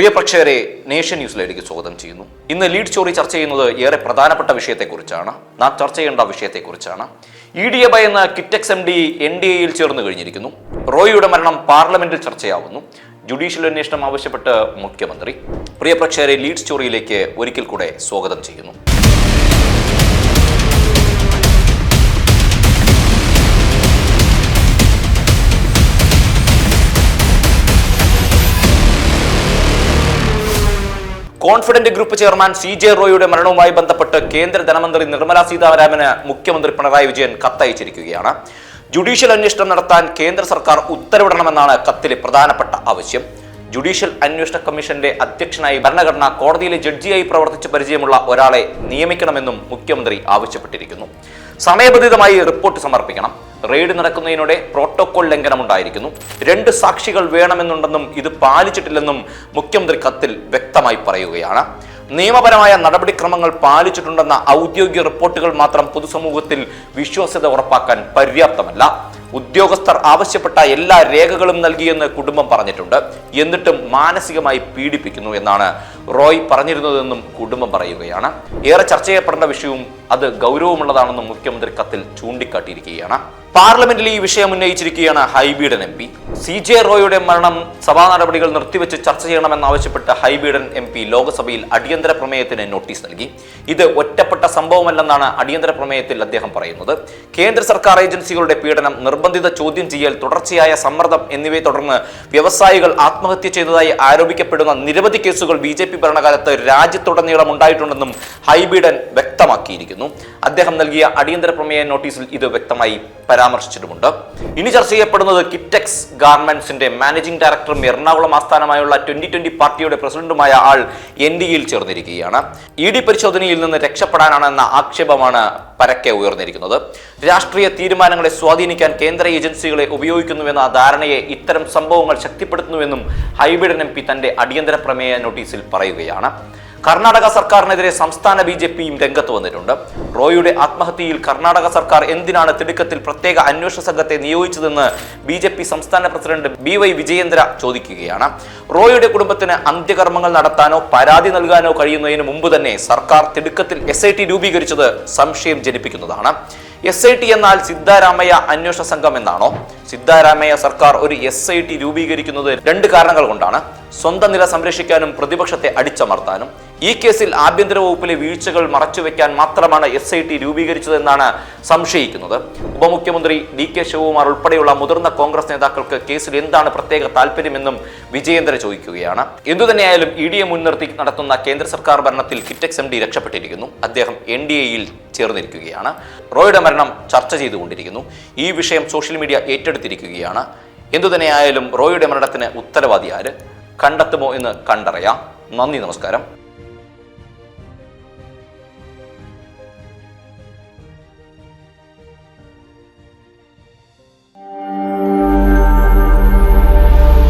പ്രിയ പ്രേക്ഷകരെ നേഷൻ ന്യൂസിലേക്ക് സ്വാഗതം ചെയ്യുന്നു. ഇന്ന് ലീഡ് സ്റ്റോറി ചർച്ച ചെയ്യുന്നത് ഏറെ പ്രധാനപ്പെട്ട വിഷയത്തെക്കുറിച്ചാണ്. നാം ചർച്ച ചെയ്യേണ്ട വിഷയത്തെക്കുറിച്ചാണ്. ഇ ഡി എ ഭയന്ന് Kitex M D N D എയിൽ ചേർന്ന് കഴിഞ്ഞിരിക്കുന്നു. റോയിയുടെ മരണം പാർലമെന്റിൽ ചർച്ചയാവുന്നു. ജുഡീഷ്യൽ അന്വേഷണം ആവശ്യപ്പെട്ട് മുഖ്യമന്ത്രി. പ്രിയ പ്രേക്ഷകരെ ലീഡ് സ്റ്റോറിയിലേക്ക് ഒരിക്കൽ കൂടെ സ്വാഗതം ചെയ്യുന്നു. Confident group chairman C J റോയിയുടെ മരണവുമായി ബന്ധപ്പെട്ട് കേന്ദ്ര ധനമന്ത്രി നിർമ്മല സീതാരാമന് മുഖ്യമന്ത്രി പിണറായി വിജയൻ കത്തയച്ചിരിക്കുകയാണ്. ജുഡീഷ്യൽ അന്വേഷണം നടത്താൻ കേന്ദ്ര സർക്കാർ ഉത്തരവിടണമെന്നാണ് കത്തിലെ പ്രധാനപ്പെട്ട ആവശ്യം. ജുഡീഷ്യൽ അന്വേഷണ കമ്മീഷന്റെ അധ്യക്ഷനായി ഭരണഘടന കോടതിയിലെ ജഡ്ജിയായി പ്രവർത്തിച്ച് പരിചയമുള്ള ഒരാളെ നിയമിക്കണമെന്നും മുഖ്യമന്ത്രി ആവശ്യപ്പെട്ടിരിക്കുന്നു. സമയബന്ധിതമായി റിപ്പോർട്ട് സമർപ്പിക്കണം. റെയ്ഡ് നടക്കുന്നതിനിടെ പ്രോട്ടോകോൾ ലംഘനമുണ്ടായിരിക്കുന്നു. രണ്ട് സാക്ഷികൾ വേണമെന്നുണ്ടെന്നും ഇത് പാലിച്ചിട്ടില്ലെന്നും മുഖ്യമന്ത്രി കത്തിൽ വ്യക്തമായി പറയുകയാണ്. നിയമപരമായ നടപടിക്രമങ്ങൾ പാലിച്ചിട്ടുണ്ടെന്ന ഔദ്യോഗിക റിപ്പോർട്ടുകൾ മാത്രം പൊതുസമൂഹത്തിൽ വിശ്വാസ്യത ഉറപ്പാക്കാൻ പര്യാപ്തമല്ല. ഉദ്യോഗസ്ഥർ ആവശ്യപ്പെട്ട എല്ലാ രേഖകളും നൽകിയെന്ന് കുടുംബം പറഞ്ഞിട്ടുണ്ട്. എന്നിട്ടും മാനസികമായി പീഡിപ്പിക്കുന്നു എന്നാണ് റോയ് പറഞ്ഞിരുന്നതെന്നും കുടുംബം പറയുകയാണ്. ഏറെ ചർച്ച ചെയ്യപ്പെടേണ്ട വിഷയവും അത് ഗൗരവമുള്ളതാണെന്നും മുഖ്യമന്ത്രി കത്തിൽ ചൂണ്ടിക്കാട്ടിയിരിക്കുകയാണ്. പാർലമെന്റിൽ ഈ വിഷയം ഉന്നയിച്ചിരിക്കുകയാണ് Hibi Eden M P. C J റോയുടെ മരണം സഭാ നടപടികൾ നിർത്തിവെച്ച് ചർച്ച ചെയ്യണമെന്നാവശ്യപ്പെട്ട് ഹൈബീഡൻ എം പി ലോക്സഭയിൽ അടിയന്തര പ്രമേയത്തിന് നോട്ടീസ് നൽകി. ഇത് ഒറ്റപ്പെട്ട സംഭവമല്ലെന്നാണ് അടിയന്തര പ്രമേയത്തിൽ അദ്ദേഹം പറയുന്നത്. കേന്ദ്ര സർക്കാർ ഏജൻസികളുടെ പീഡനം നിർബന്ധിത ചോദ്യം ചെയ്യൽ തുടർച്ചയായ സമ്മർദ്ദം എന്നിവയെ തുടർന്ന് വ്യവസായികൾ ആത്മഹത്യ ചെയ്തതായി ആരോപിക്കപ്പെടുന്ന നിരവധി കേസുകൾ ബി ജെ പി ഭരണകാലത്ത് രാജ്യത്തുടനീളം ഉണ്ടായിട്ടുണ്ടെന്നും ഹൈബിഡൻ വ്യക്തമാക്കിയിരിക്കുന്നു. അദ്ദേഹം നൽകിയ അടിയന്തര പ്രമേയ നോട്ടീസിൽ ഇത് വ്യക്തമായി പരാമർശിച്ചിട്ടുമുണ്ട്. ഇനി ചർച്ച ചെയ്യപ്പെടുന്നത് കിറ്റക്സ് ഗാർമെന്റ്സിന്റെ മാനേജിംഗ് ഡയറക്ടറും എറണാകുളം ആസ്ഥാനമായുള്ള ട്വന്റി ട്വന്റി പാർട്ടിയുടെ പ്രസിഡന്റുമായ ആൾ എൻ ഡിയിൽ ചേർന്നിരിക്കുകയാണ്. ഇ ഡി പരിശോധനയിൽ നിന്ന് രക്ഷപ്പെടാനാണെന്ന ആക്ഷേപമാണ് പരക്കെ ഉയർന്നിരിക്കുന്നത്. രാഷ്ട്രീയ തീരുമാനങ്ങളെ സ്വാധീനിക്കാൻ കേന്ദ്ര ഏജൻസികളെ ഉപയോഗിക്കുന്നുവെന്ന ധാരണയെ ഇത്തരം സംഭവങ്ങൾ ശക്തിപ്പെടുത്തുന്നുവെന്നും ഹൈബിഡൻ എം പി തന്റെ അടിയന്തര പ്രമേയ നോട്ടീസിൽ പറയുകയാണ്. കർണാടക സർക്കാരിനെതിരെ സംസ്ഥാന ബി ജെ പിയും രംഗത്ത് വന്നിട്ടുണ്ട്. റോയിയുടെ ആത്മഹത്യയിൽ കർണാടക സർക്കാർ എന്തിനാണ് തിടുക്കത്തിൽ പ്രത്യേക അന്വേഷണ സംഘത്തെ നിയോഗിച്ചതെന്ന് ബി ജെ പി സംസ്ഥാന പ്രസിഡന്റ് ബി വൈ വിജയേന്ദ്ര ചോദിക്കുകയാണ്. റോയിയുടെ കുടുംബത്തിന് അന്ത്യകർമ്മങ്ങൾ നടത്താനോ പരാതി നൽകാനോ കഴിയുന്നതിന് മുമ്പ് തന്നെ സർക്കാർ തിടുക്കത്തിൽ എസ് രൂപീകരിച്ചത് സംശയം ജനിപ്പിക്കുന്നതാണ്. എസ് ഐ ടി എന്നാൽ സിദ്ധാരാമയ്യ അന്വേഷണ സംഘം എന്നാണോ? സിദ്ധാരാമയ്യ സർക്കാർ ഒരു എസ് ഐ ടി രൂപീകരിക്കുന്നത് രണ്ട് കാരണങ്ങൾ കൊണ്ടാണ്. സ്വന്തം നില സംരക്ഷിക്കാനും പ്രതിപക്ഷത്തെ അടിച്ചമർത്താനും. ഈ കേസിൽ ആഭ്യന്തര വകുപ്പിലെ വീഴ്ചകൾ മറച്ചുവെക്കാൻ മാത്രമാണ് എസ് ഐ ടി രൂപീകരിച്ചതെന്നാണ് സംശയിക്കുന്നത്. ഉപമുഖ്യമന്ത്രി ഡി കെ ശിവകുമാർ ഉൾപ്പെടെയുള്ള മുതിർന്ന കോൺഗ്രസ് നേതാക്കൾക്ക് കേസിൽ എന്താണ് പ്രത്യേക താല്പര്യമെന്നും വിജയേന്ദ്ര ചോദിക്കുകയാണ്. എന്തുതന്നെയായാലും ഇ ഡി എ മുൻനിർത്തി നടത്തുന്ന കേന്ദ്ര സർക്കാർ ഭരണത്തിൽ കിറ്റക്സ് എം ഡി രക്ഷപ്പെട്ടിരിക്കുന്നു. അദ്ദേഹം എൻ ഡി എയിൽ ചേർന്നിരിക്കുകയാണ്. റോയുടെ മരണം ചർച്ച ചെയ്തുകൊണ്ടിരിക്കുന്നു. ഈ വിഷയം സോഷ്യൽ മീഡിയ ഏറ്റെടുത്തിരിക്കുകയാണ്. എന്തുതന്നെയായാലും റോയുടെ മരണത്തിന് ഉത്തരവാദി ആര്? കണ്ടെത്തുമോ എന്ന് കണ്ടറിയാം. നന്ദി നമസ്കാരം.